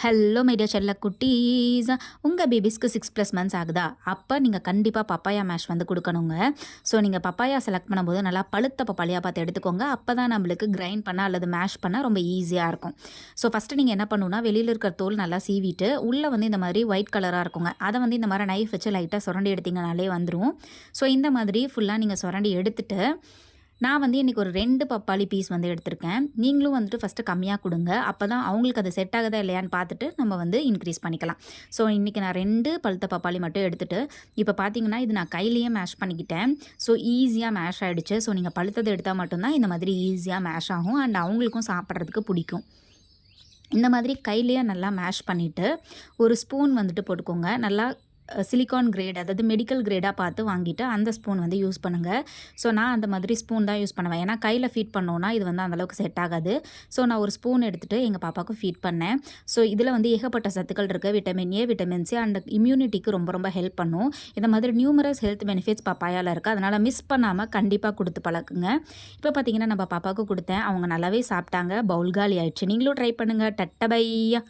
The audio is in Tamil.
ஹலோ மைடியா செல்ல குட்டீஸ் உங்கள் பேபிஸ்க்கு சிக்ஸ் ப்ளஸ் மந்த்ஸ் ஆகுதா? அப்போ நீங்கள் கண்டிப்பாக பப்பாயா மேஷ் வந்து கொடுக்கணுங்க. ஸோ நீங்கள் பப்பாயா செலக்ட் பண்ணும்போது நல்லா பழுத்த பப்பாளியாக பார்த்து எடுத்துக்கோங்க. அப்போ தான் நம்மளுக்கு கிரைண்ட் பண்ண அல்லது மேஷ் பண்ண ரொம்ப ஈஸியாக இருக்கும். ஸோ ஃபஸ்ட்டு நீங்கள் என்ன பண்ணுன்னா வெளியில் இருக்கிற தோல் நல்லா சீவிட்டு உள்ளே வந்து இந்த மாதிரி ஒயிட் கலராக இருக்குங்க. அதை வந்து இந்த மாதிரி நைஃப் வச்சு லைட்டாக சுரண்டி எடுத்தீங்கனாலே வந்துடும் ஸோ இந்த மாதிரி ஃபுல்லாக நீங்கள் சுரண்டி எடுத்துட்டு நான் வந்து இன்றைக்கி ஒரு ரெண்டு பப்பாளி பீஸ் வந்து எடுத்திருக்கேன். நீங்களும் வந்துட்டு ஃபஸ்ட்டு கம்மியாக கொடுங்க. அப்போ தான் அவங்களுக்கு அது செட் ஆகுதா இல்லையான்னு பார்த்துட்டு நம்ம வந்து இன்க்ரீஸ் பண்ணிக்கலாம். ஸோ இன்றைக்கி நான் ரெண்டு பழுத்த பப்பாளி மட்டும் எடுத்துகிட்டு இப்போ பார்த்தீங்கன்னா இது நான் கையிலேயே மேஷ் பண்ணிக்கிட்டேன். ஸோ ஈஸியாக மேஷ் ஆகிடுச்சு ஸோ நீங்கள் பழுத்ததை எடுத்தால் மட்டும்தான் இந்த மாதிரி ஈஸியாக மேஷ் ஆகும். அண்ட் அவங்களுக்கும் சாப்பிட்றதுக்கு பிடிக்கும். இந்த மாதிரி கையிலேயே நல்லா மேஷ் பண்ணிவிட்டு ஒரு ஸ்பூன் வந்துட்டு போட்டுக்கோங்க. நல்லா சிலிக்கான் கிரேட் அதாவது மெடிக்கல் கிரேடாக பார்த்து வாங்கிட்டு அந்த ஸ்பூன் வந்து யூஸ் பண்ணுங்கள் ஸோ நான் அந்த மாதிரி ஸ்பூன் தான் யூஸ் பண்ணுவேன். ஏன்னா கையில் ஃபீட் பண்ணோன்னா இது வந்து அந்தளவுக்கு செட் ஆகாது. ஸோ நான் ஒரு ஸ்பூன் எடுத்துகிட்டு எங்கள் பாப்பாவுக்கு ஃபீட் பண்ணேன். ஸோ இதில் வந்து ஏகப்பட்ட சத்துக்கள் இருக்குது vitamin A vitamin C and இம்யூனிட்டிக்கு ரொம்ப ரொம்ப ஹெல்ப் பண்ணும். இந்த மாதிரி நியூமரஸ் ஹெல்த் பெனிஃபிட்ஸ் பப்பாயால் இருக்குது அதனால் மிஸ் பண்ணாமல் கண்டிப்பாக கொடுத்து பழக்குங்க. இப்போ பார்த்தீங்கன்னா நம்ம பாப்பாவுக்கு கொடுத்தேன். அவங்க நல்லாவே சாப்பிட்டாங்க. பவுல் காலி ஆயிடுச்சு. நீங்களும் ட்ரை பண்ணுங்கள் டட்டபையா.